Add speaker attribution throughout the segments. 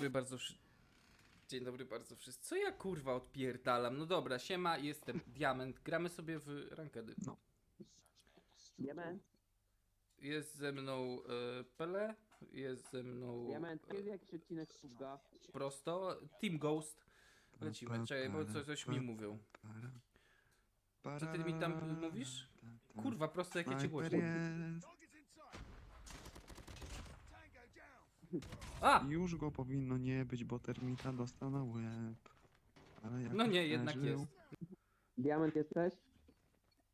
Speaker 1: dobry bardzo. Dzień dobry bardzo wszyscy. Co ja kurwa odpierdalam? No dobra, siema, jestem Diament. Gramy sobie w rankedy.
Speaker 2: Diament,
Speaker 1: Jest ze mną e, Pele, jest ze mną
Speaker 2: diament,
Speaker 1: e,
Speaker 2: kiedy jakiś odcinek Fuga?
Speaker 1: prosto Team Ghost. Lecimy, czekaj, bo coś, coś mi mówią. Co ty mi tam mówisz? Kurwa, prosto jak ja cię głośno.
Speaker 3: jest.
Speaker 1: A!
Speaker 3: Już go powinno nie być, bo termita dostał na łeb. Ale
Speaker 1: No
Speaker 3: jakoś
Speaker 1: nie, jednak
Speaker 3: przeżył.
Speaker 1: jest.
Speaker 2: Diament jesteś?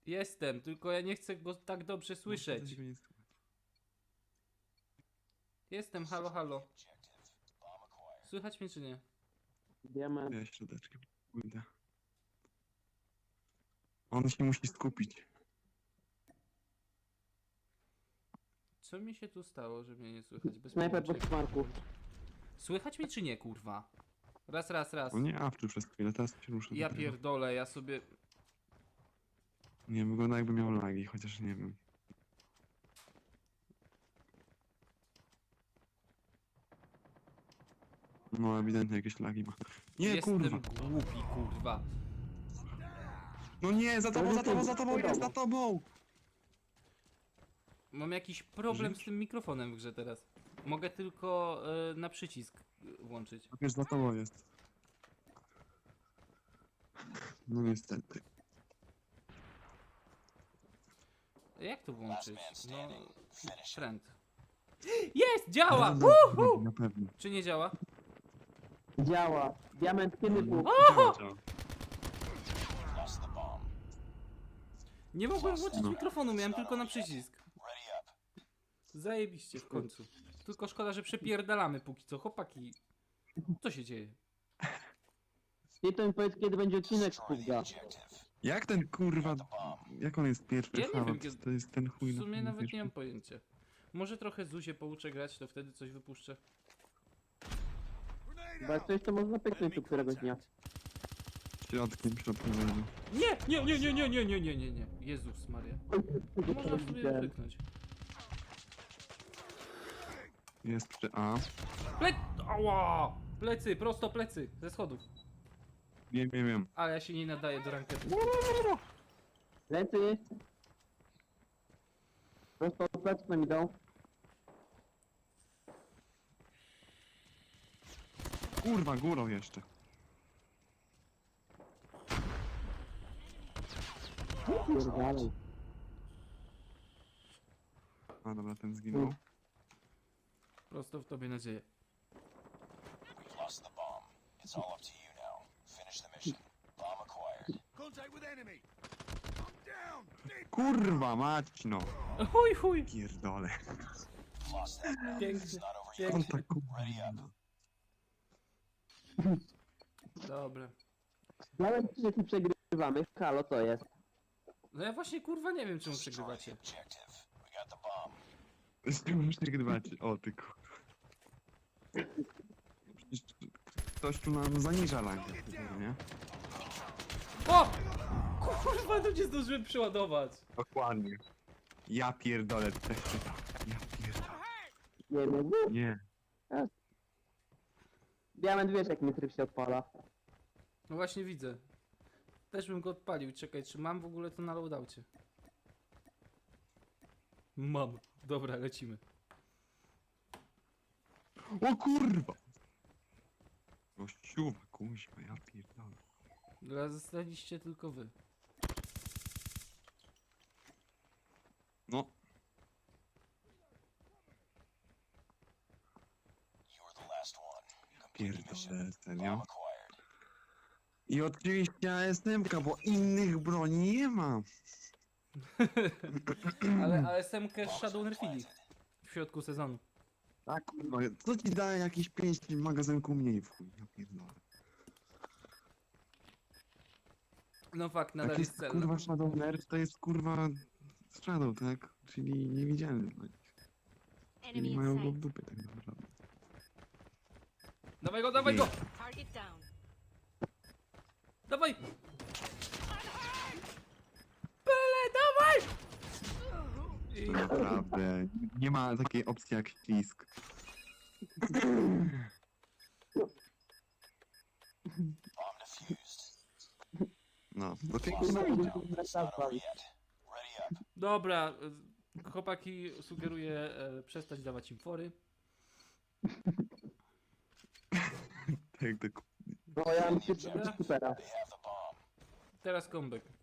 Speaker 1: Jestem, tylko ja nie chcę go tak dobrze
Speaker 3: No,
Speaker 1: słyszeć.
Speaker 3: to.
Speaker 1: Jestem, halo, halo. Słychać mnie czy nie?
Speaker 2: Diament,
Speaker 3: Ja środeczkiem pójdę. On się musi skupić.
Speaker 1: Co mi się tu stało, że mnie nie słychać? Bez
Speaker 2: snajper
Speaker 1: pojęcia.
Speaker 2: pod smarku.
Speaker 1: Słychać mnie czy nie, kurwa? Raz, raz, raz.
Speaker 3: On nie awczył przez chwilę, teraz się ruszy.
Speaker 1: Ja
Speaker 3: dopiero.
Speaker 1: pierdolę, ja sobie...
Speaker 3: Nie, wygląda jakby miał lagi, chociaż nie wiem. No, ewidentnie jakieś lagi ma. Nie,
Speaker 1: Jestem
Speaker 3: kurwa!
Speaker 1: głupi, kurwa.
Speaker 3: No nie, za tobą, za tobą, za tobą, jest za tobą!
Speaker 1: Mam jakiś problem z tym mikrofonem w grze teraz. Mogę tylko e, na przycisk włączyć.
Speaker 3: Wiesz, za tobą jest. No niestety.
Speaker 1: Jak to włączyć? No... Friend. Jest! Działa!
Speaker 3: No,
Speaker 1: Woohoo!
Speaker 3: Na pewno.
Speaker 1: Czy nie działa?
Speaker 2: Działa. Diament, kiedy.
Speaker 1: Nie mogłem włączyć mikrofonu, miałem tylko na przycisk. Zajebiście w końcu. Tylko szkoda, że przepierdalamy póki co. Chłopaki, co się dzieje?
Speaker 2: Ty to mi powiedz, kiedy będzie odcinek Fuga.
Speaker 3: Jak ten kurwa. Jak on jest pierwszy?
Speaker 1: Ja nie wiem,
Speaker 3: to-
Speaker 1: kiedy-
Speaker 3: To jest ten chuj
Speaker 1: W
Speaker 3: na
Speaker 1: sumie nawet nie
Speaker 3: pierwszym.
Speaker 1: mam pojęcia. Może trochę Zuzię pouczę grać, to wtedy coś wypuszczę.
Speaker 2: Bo jak coś to można pyknąć tu któregoś dnia.
Speaker 3: Środkiem przeprowadzę.
Speaker 1: Nie, nie, nie, nie, nie, nie, nie, nie, nie, nie. Jezus Maria. Można w sobie pyknąć.
Speaker 3: Jest przy A.
Speaker 1: Ple... Ała! Plecy, prosto plecy, ze schodów.
Speaker 3: Wiem, wiem, wiem.
Speaker 1: Ale ja się nie nadaję do rankedy.
Speaker 2: Lecy! Prosto pleców nam idą.
Speaker 3: Kurwa, górą jeszcze.
Speaker 2: Pierdalej.
Speaker 3: A dobra, ten zginął.
Speaker 1: Prosto w tobie nadzieję.
Speaker 4: We've lost the bomb. It's all up to you now. Finish the mission. Bomb acquired.
Speaker 5: Contact with enemy. I'm down. Dead.
Speaker 3: Kurwa, mać no.
Speaker 1: Chuj, chuj!
Speaker 3: Pierdole.
Speaker 4: Lost that round.
Speaker 1: Piękny,
Speaker 4: It's not over yet.
Speaker 3: On tak.
Speaker 1: Dobra.
Speaker 2: Czy przegrywamy? Halo, co jest?
Speaker 1: No ja właśnie kurwa nie wiem czemu
Speaker 4: Destroy
Speaker 1: przegrywacie.
Speaker 4: the objective. We got the bomb.
Speaker 3: Z tym muszę grywać. O ty kurwa. Przecież ktoś tu nam zaniża langę, nie?
Speaker 1: O! Kurwa, to nie zdążyłem przeładować.
Speaker 3: Dokładnie. Ja pierdolę, też czytam. Ja pierdolę.
Speaker 2: Nie wiem.
Speaker 3: Nie.
Speaker 2: Diament, wiesz jak mi tryb się odpala.
Speaker 1: No właśnie widzę. Też bym go odpalił. Czekaj, czy mam w ogóle to na loadoucie? Mam. Dobra, lecimy.
Speaker 3: O kurwa! Gościuwa, kuźwa, ja pierdolę.
Speaker 1: Dla zostaliście tylko wy.
Speaker 3: No,
Speaker 4: You were the last one. Complete the mission.
Speaker 3: pierdolę.
Speaker 4: Bomb acquired.
Speaker 3: I oczywiście ASM-ka, bo innych broni nie ma.
Speaker 1: Ale, ale semkę Shadow nerfili. W środku sezonu.
Speaker 3: Tak, kurwa, co ci daje jakieś 5 magazynku mniej w chuj, ja pierdolę.
Speaker 1: No fakt, nadal
Speaker 3: Jak
Speaker 1: jest
Speaker 3: jest
Speaker 1: cel.
Speaker 3: kurwa Shadow Nerf, to jest kurwa Shadow, tak? Czyli niewidzialny. no.
Speaker 6: Enemy
Speaker 3: Czyli
Speaker 6: in
Speaker 3: mają go w dupie tak naprawdę.
Speaker 1: Dawaj go, dawaj go!
Speaker 6: Target down.
Speaker 1: Dawaj! dawaj!
Speaker 3: Naprawdę. Nie ma takiej opcji jak
Speaker 4: ślisk. No, do
Speaker 1: Dobra, chłopaki sugeruję e, przestać dawać im fory.
Speaker 3: Tak, dokładnie.
Speaker 2: No ja mam
Speaker 4: się
Speaker 1: Teraz
Speaker 2: kombek.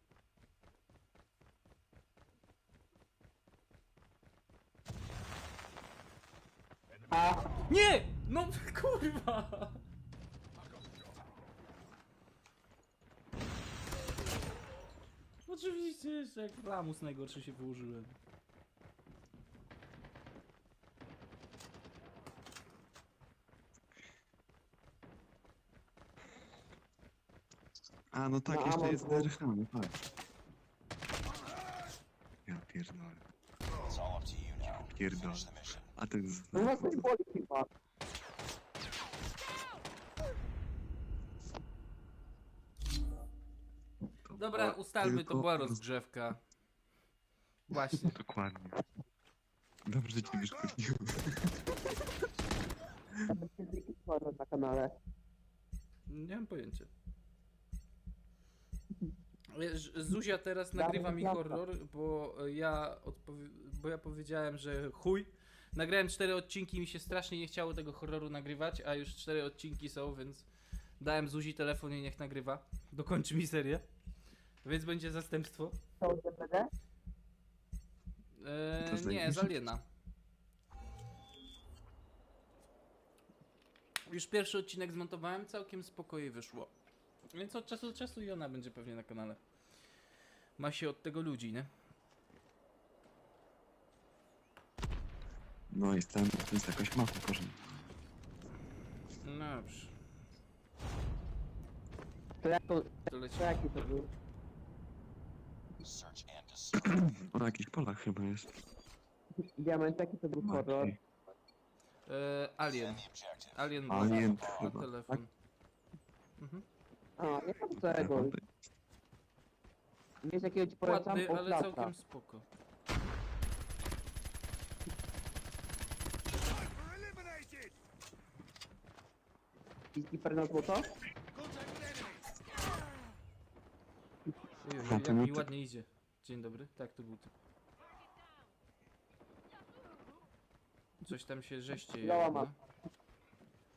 Speaker 1: Nie! No kurwa! Oczywiście, jeszcze jak lamus najgorszy się wyłożyłem.
Speaker 3: A, no tak,
Speaker 2: No,
Speaker 3: jeszcze
Speaker 2: Amon
Speaker 3: jest
Speaker 2: był.
Speaker 3: zerchany, tak. Ja pierdolę.
Speaker 4: It's all up to you now.
Speaker 3: Pierdolę.
Speaker 4: Finish the mission.
Speaker 3: A ten z...
Speaker 2: no boli chyba.
Speaker 3: to
Speaker 1: Dobra,
Speaker 3: była
Speaker 1: ustalmy, to
Speaker 3: tylko-
Speaker 1: była rozgrzewka. Właśnie.
Speaker 3: Dokładnie. Dobrze ci wyszkodziłem.
Speaker 2: Horror na kanale.
Speaker 1: Nie mam pojęcia. Wiesz, Zuzia teraz nagrywa mi horror, bo ja, odpowie- bo ja powiedziałem, że chuj. Nagrałem cztery odcinki, mi się strasznie nie chciało tego horroru nagrywać, a już cztery odcinki są, więc dałem Zuzi telefon i niech nagrywa. Dokończy mi serię. Więc będzie zastępstwo.
Speaker 2: To DVD?
Speaker 1: Eee,
Speaker 3: To
Speaker 1: nie,
Speaker 3: zajebiście.
Speaker 1: z Aliena. Już pierwszy odcinek zmontowałem, całkiem spokojnie wyszło. Więc od czasu do czasu i ona będzie pewnie na kanale. Ma się od tego ludzi, nie?
Speaker 3: No i to jest jakaś mapa porządna.
Speaker 1: No dobrze,
Speaker 2: To jak to,
Speaker 1: to leci.
Speaker 2: to jaki to był?
Speaker 4: Search and destroy.
Speaker 3: O, na jakichś polach chyba jest.
Speaker 2: Diament, jaki to był horror?
Speaker 3: Maciej.
Speaker 1: Eee, Alien.
Speaker 4: Defend the objective.
Speaker 1: Alien
Speaker 3: Alien
Speaker 1: na
Speaker 3: chyba.
Speaker 1: telefon. Mhm.
Speaker 2: A, nie mam tego. Wiesz jakiego ci polecam?
Speaker 1: Ładny, ale całkiem spoko.
Speaker 2: I skipper na złoto?
Speaker 1: Ojej, jak mi ładnie idzie. Dzień dobry, tak to był ty. Coś tam się żeście
Speaker 2: Lała ma.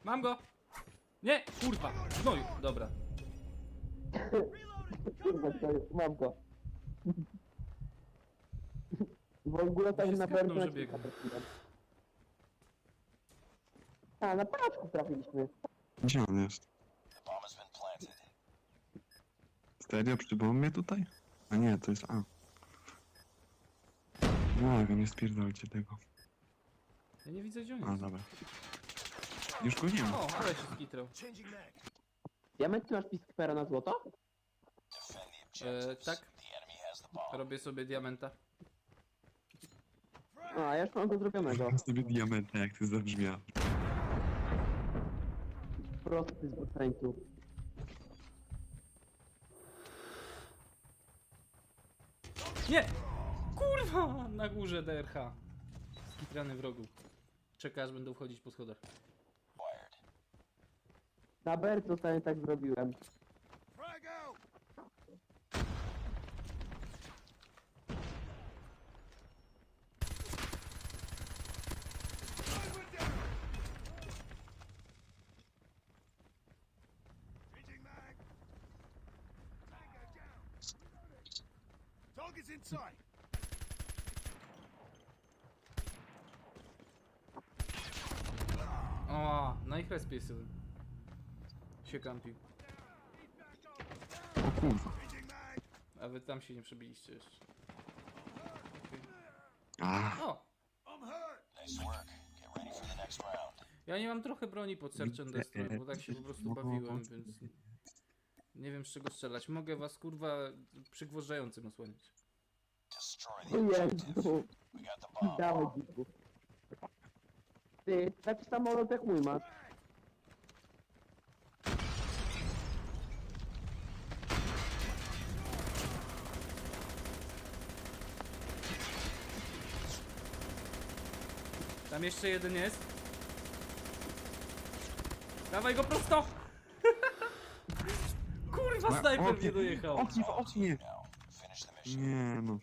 Speaker 1: Mam go! Nie! Kurwa! No i dobra.
Speaker 2: Kurwa, to jest, mam go. W ogóle
Speaker 1: się
Speaker 2: na
Speaker 1: skapnął,
Speaker 2: pewno
Speaker 1: że biegł.
Speaker 2: A, na paraczku trafiliśmy.
Speaker 3: Gdzie on jest? Serio? Przybyło mnie tutaj? A nie, to jest A. Błagam, nie spierdolcie tego.
Speaker 1: Ja nie widzę gdzie on
Speaker 3: A,
Speaker 1: jest.
Speaker 3: dobra. Już go nie ma.
Speaker 1: O, ale się skitrał.
Speaker 2: Diament, ty masz piskpera na złoto?
Speaker 4: Objectives.
Speaker 1: tak. Robię sobie diamenta.
Speaker 2: A, ja już mam go zrobionego.
Speaker 3: Sobie diamenta, jak ty zabrzmiał.
Speaker 2: Prosty z botańców.
Speaker 1: Nie! Kurwa! Na górze DRH. Skitrany wrogu. Czeka aż będą wchodzić po schodach.
Speaker 2: Na Bert zostanie tak zrobiłem.
Speaker 5: Target's in sight.
Speaker 1: O, na ich respie sobie. Się kampił.
Speaker 3: O kurwa.
Speaker 1: A wy tam się nie przebiliście jeszcze. Okej.
Speaker 3: A,
Speaker 1: O!
Speaker 5: I'm hurt.
Speaker 4: Nice work. Get ready for the next round.
Speaker 1: Ja nie mam trochę broni pod Search and Destroy, bo tak się po prostu bawiłem, więc... Nie wiem z czego strzelać. Mogę was kurwa przygwożdżającym osłaniać.
Speaker 2: Jezu, dawaj dziku. Ty, taki samolot jak mój masz.
Speaker 1: Tam jeszcze jeden jest. Dawaj go prosto! Kurwa! Snajper nie dojechał.
Speaker 4: The mission.
Speaker 3: Nie no.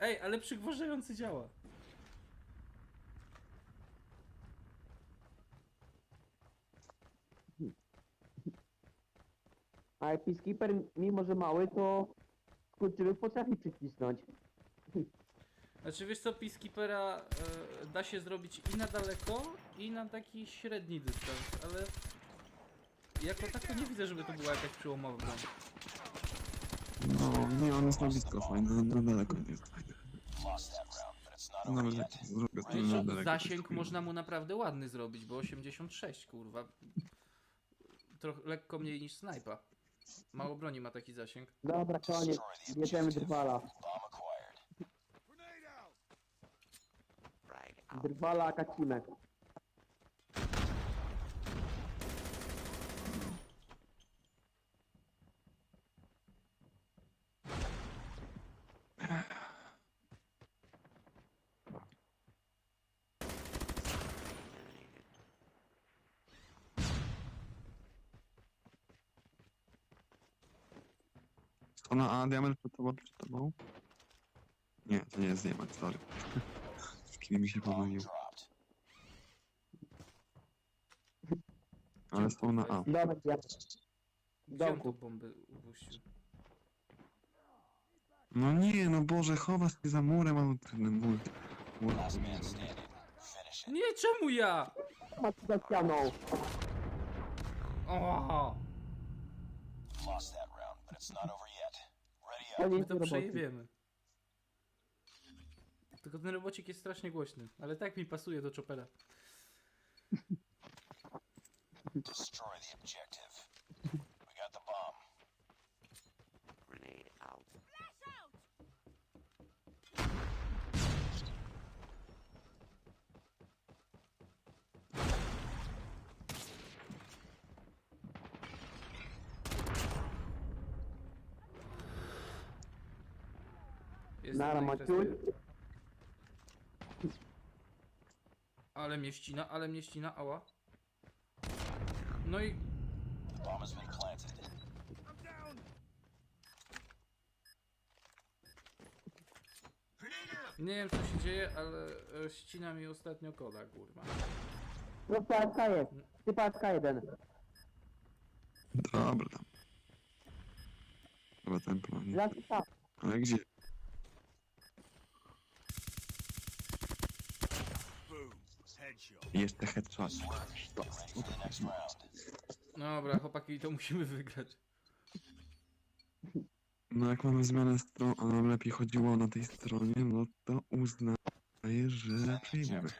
Speaker 1: Ej, ale przygwożdżający działa.
Speaker 2: A Peacekeeper, mimo że mały, to kurczywy potrafi przycisnąć.
Speaker 1: Znaczy wiesz co, Peacekeepera e, da się zrobić i na daleko, i na taki średni dystans, ale jako tak to nie widzę, żeby to była jakaś przełomowa broń.
Speaker 3: No, nie, on jest na blisko fajny, na daleko nie jest fajny. Nawet
Speaker 4: yet.
Speaker 3: jak zrobię to na daleko.
Speaker 1: zasięg można mu naprawdę ładny zrobić, bo 86 kurwa. Trochę lekko mniej niż snajpa. Mało broni ma taki zasięg.
Speaker 2: Dobra, koniec. Bierzemy drwala. Drwala, kacimek.
Speaker 3: To na A, diament przed tobą, przed tobą? Nie, to nie jest diament, sorry. Z kim mi się pomylił. Ale są na A.
Speaker 2: Dobra, ja. W
Speaker 1: Gdzie on tą
Speaker 2: domku.
Speaker 1: bombę upuścił?
Speaker 3: No nie, no Boże, chowa się za murem, a ten mur... mur
Speaker 4: Last man standing. Finish it.
Speaker 1: Nie, czemu ja?
Speaker 2: Patrz za ścianą.
Speaker 1: O,
Speaker 4: Lost that round, but it's not over.
Speaker 1: My to przejebiemy. Tylko ten robocik jest strasznie głośny, ale tak mi pasuje do chopera.
Speaker 4: Destroy the objective. We got the bomb.
Speaker 5: Grenade out.
Speaker 1: Jest
Speaker 2: Nara,
Speaker 1: kwestia- Ale mnie ścina, ale mnie ścina, ała. No i
Speaker 4: bomb has been planted.
Speaker 1: Nie wiem co się dzieje, ale e, ścina mi ostatnio koda, kurwa.
Speaker 2: No PSK jest. Ty PSK jeden.
Speaker 3: Dobra tam. Chyba ten plan.
Speaker 2: Pa.
Speaker 3: Ale gdzie?
Speaker 5: Boom. Headshot.
Speaker 3: Jeszcze headshot.
Speaker 1: Dobra, chłopaki, to musimy wygrać.
Speaker 3: No jak mamy zmianę stron, a nam lepiej chodziło na tej stronie, no to uznaję, że
Speaker 4: bomb.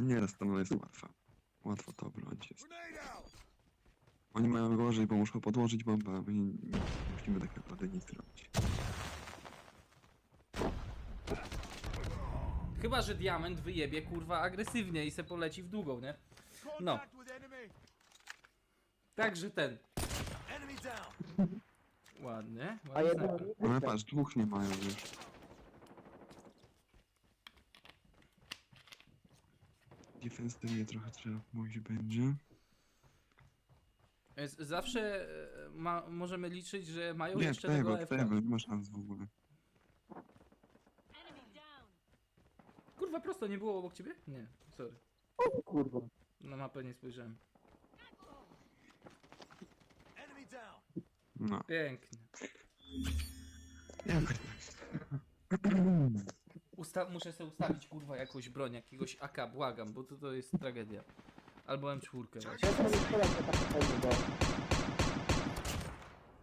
Speaker 3: Nie, strona jest łatwa. Łatwo to obronić jest. Oni mają gorzej, bo muszą podłożyć bombę, a my nie, nie musimy tak naprawdę nic robić.
Speaker 1: Chyba, że diament wyjebie, kurwa, agresywnie i se poleci w długą, nie? No. Także ten. Ładnie,
Speaker 2: A
Speaker 1: ładnie
Speaker 2: jeden.
Speaker 3: Ale patrz, dwóch nie mają już. Defensywnie trochę trzeba mówić będzie.
Speaker 1: Więc zawsze e, ma, możemy liczyć, że mają
Speaker 3: Nie,
Speaker 1: jeszcze
Speaker 3: tego,
Speaker 1: tego
Speaker 3: tego,
Speaker 1: AFK.
Speaker 3: nie ma szans w ogóle.
Speaker 1: Kurwa, prosto nie było obok ciebie? Nie, sorry.
Speaker 2: O kurwa.
Speaker 1: Na mapę nie spojrzałem.
Speaker 5: Enemy down.
Speaker 3: No,
Speaker 1: Pięknie. Usta muszę sobie ustawić, kurwa, jakąś broń, jakiegoś AK, błagam, bo to, to jest tragedia. Albo M4 właśnie.
Speaker 2: Ja.